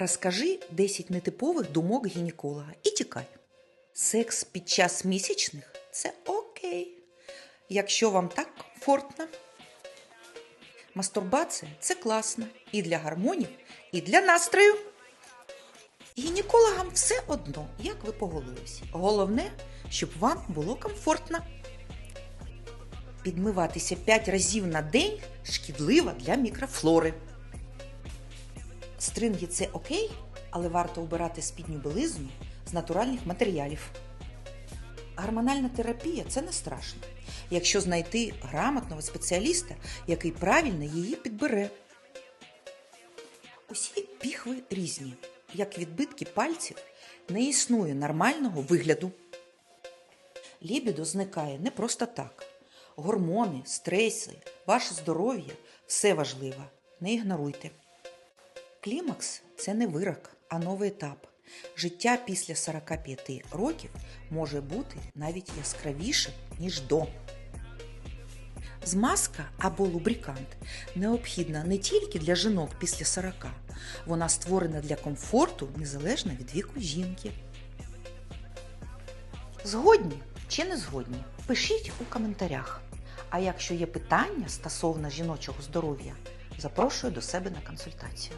Розкажи 10 нетипових думок гінеколога і тікай. Секс під час місячних це окей, якщо вам так комфортно. Мастурбація це класно і для гармонів, і для настрою. Гінекологам все одно, як ви поголились. Головне, щоб вам було комфортно. Підмиватися 5 разів на день шкідливо для мікрофлори. Стринги це окей, але варто обирати спідню білизну з натуральних матеріалів. Гормональна терапія це не страшно, якщо знайти грамотного спеціаліста, який правильно її підбере. Усі піхви різні, як відбитки пальців, не існує нормального вигляду. Лібідо зникає не просто так. Гормони, стреси, ваше здоров'я все важливо. Не ігноруйте. Клімакс це не вирок, а новий етап. Життя після 45 років може бути навіть яскравішим, ніж до. Змазка або лубрикант необхідна не тільки для жінок після 40, вона створена для комфорту незалежно від віку жінки. Згодні чи не згодні? Пишіть у коментарях. А якщо є питання стосовно жіночого здоров'я, запрошую до себе на консультацію.